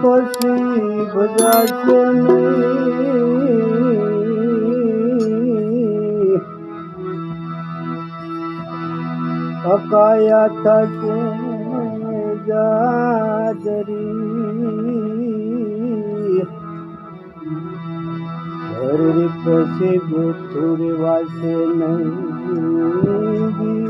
પછી બધા અકાયા થશે જાદરી પછી બેઠું રેવાશે નહીં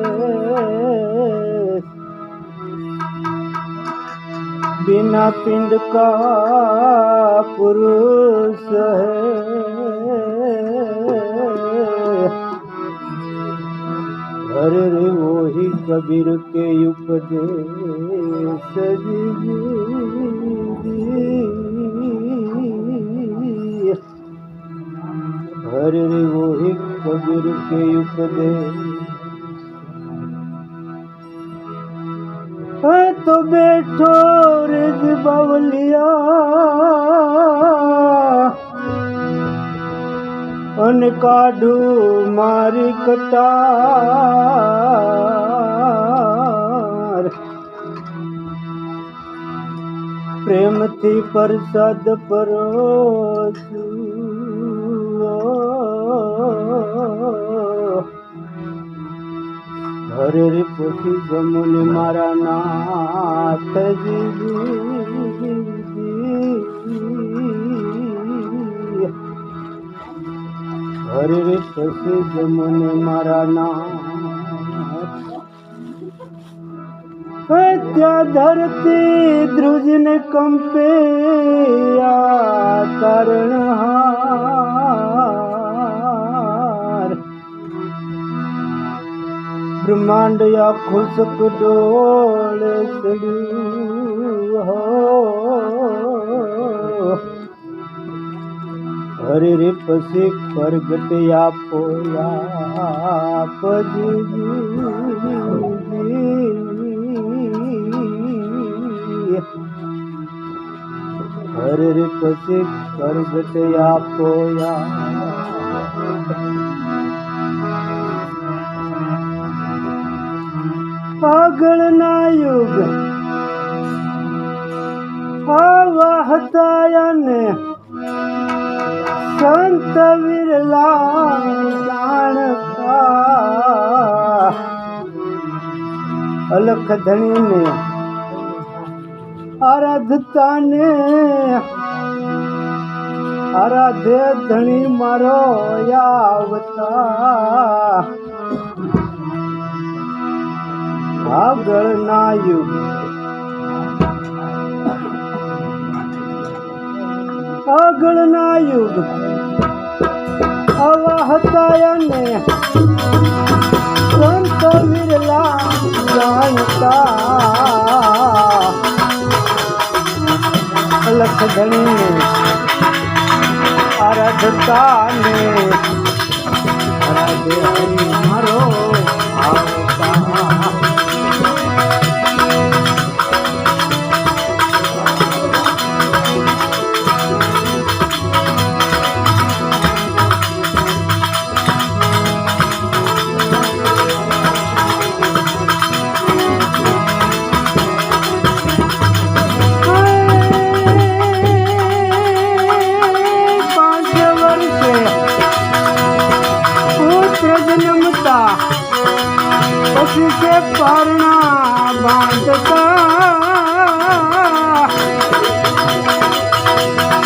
बिना पिंड का पुरुष है अरे रे वही कबीर के उपदेश जी अरे रे वही कबीर के उपदेश તો બેઠો રેજ બાવલિયા. અને કાઢું મારી કટાર. પ્રેમથી પરસાદ પરોસ. પછી જમુને મારા નાથજી. હરે રે પછી જમુન મારા નામ ત્યાં ધરતી ધ્રુજને કંપે આ તારણહાર બ્રહ્માંડ આખું સક ડોળે ચડ્યું હો હરે રે પછી પ્રગટ આપો હરે રે પછી પ્રગટ આપો આગળના યુગ. આવા હતા અને સંત વિરલા જાણતા અલખ ધણીને આરાધતા ને આરાધે ધણી મારો આવતા આગળના યુગ. આગળના યુગ. આવા હતા જન્મતા પછી છે પરણા બાંધતા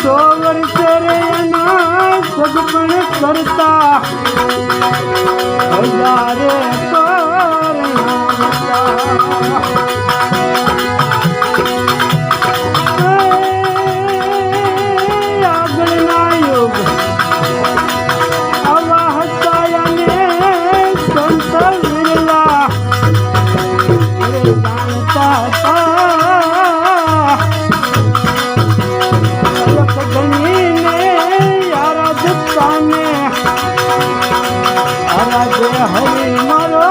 સો વર્ષે સગપણ કરતા. હજારે પરણા હરી મારો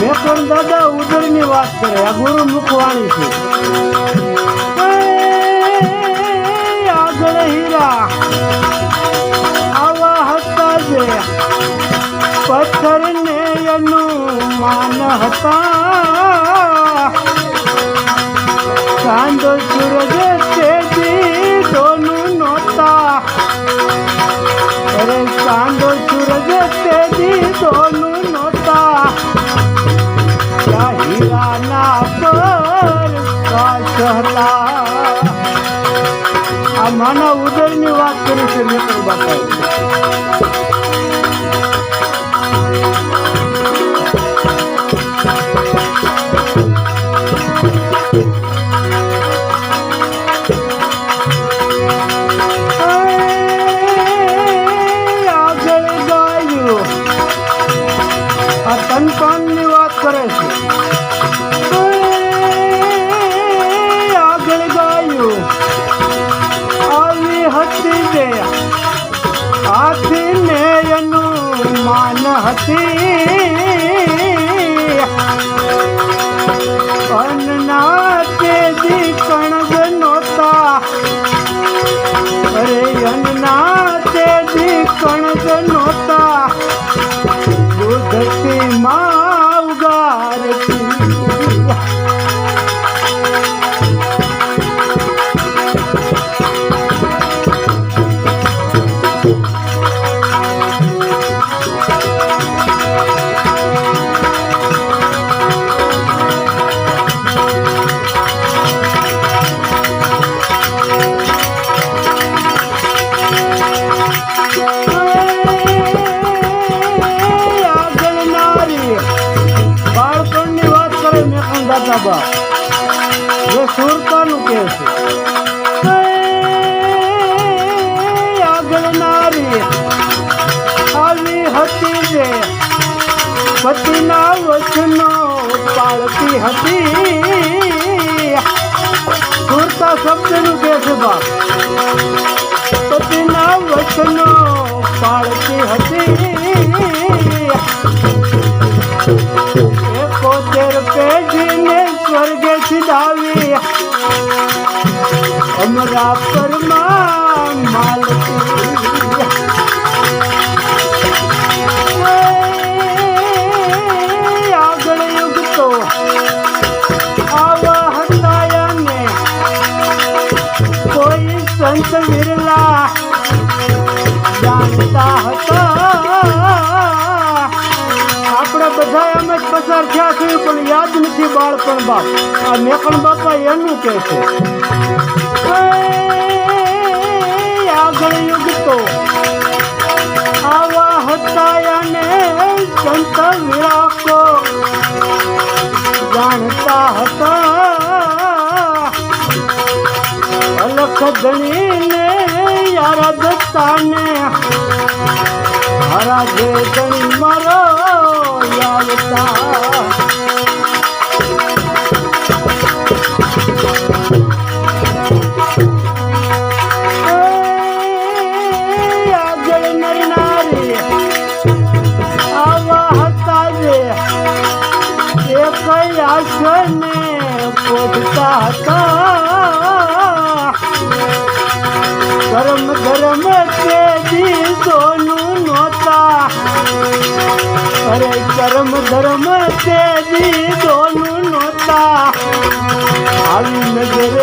મેં પણ દાદા વાત કરે આ ગુરુ મુખવાણી છે. હતા જે પથ્થર ને એનું માન હતા. ચાંદો સૂરજ તેજી દોનું નહોતા. અરે ચાંદો સૂરજ તેજી દોનું નહોતા. હીરાના પર કાચ હતા આ માના ઉદયની વાત કરી છે, મિત્રો બાપા ಕಣದನು પતિના વચનો પાળતી હતી. સુરતા શબ્દનું કે છે બાપ પતિના વચનો પાળતી હતી. એકોતેર પેઢીને સ્વર્ગે સિધાવી અમરા પરમાં માલતી વિરલા જાણતા હતા આપણે બધા એમ જ પસાર થયા છીએ, પણ યાદ નથી બાળપણ બાપ. આ મેકણ બાપા એનું કે છે. આગળ યુગ તો આવા હતા અને સંત વિરાકો જાણતા હતા અલખ ધણીને યારા દત્તાને. હરા જે ધણી મારો યાવતા गरम गरम के दी सोनू नोता अरे गरम गरम के दी सोनू नोता आरू नगर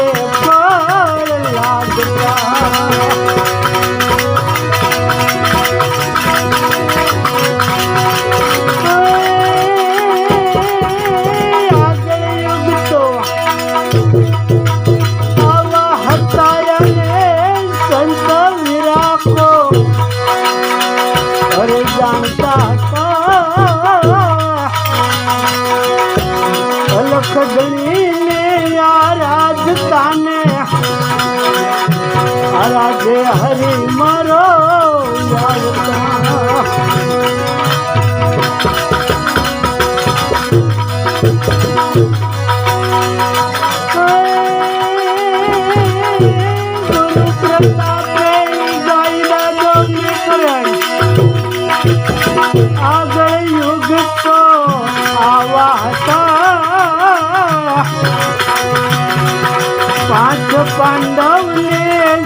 પાંચ પાંડવને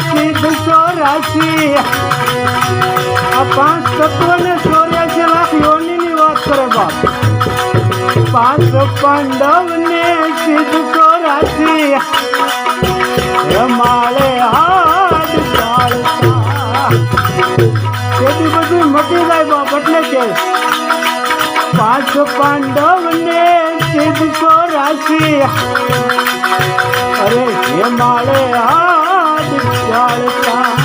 સિદ્ધ ચોરાશી આ પાંચ તત્વને ચોર્યાસી લાખ યોનીની વાત કરે બાપ. પાંચ પાંડવને સિદ્ધ ચોરાશી માળે હાથ ચાલતા. બધું મટી જાય બાપ, એટલે કે પાંચ પાંડવને સીધકો રાશી અરે જે માળે હાથ ચાલતા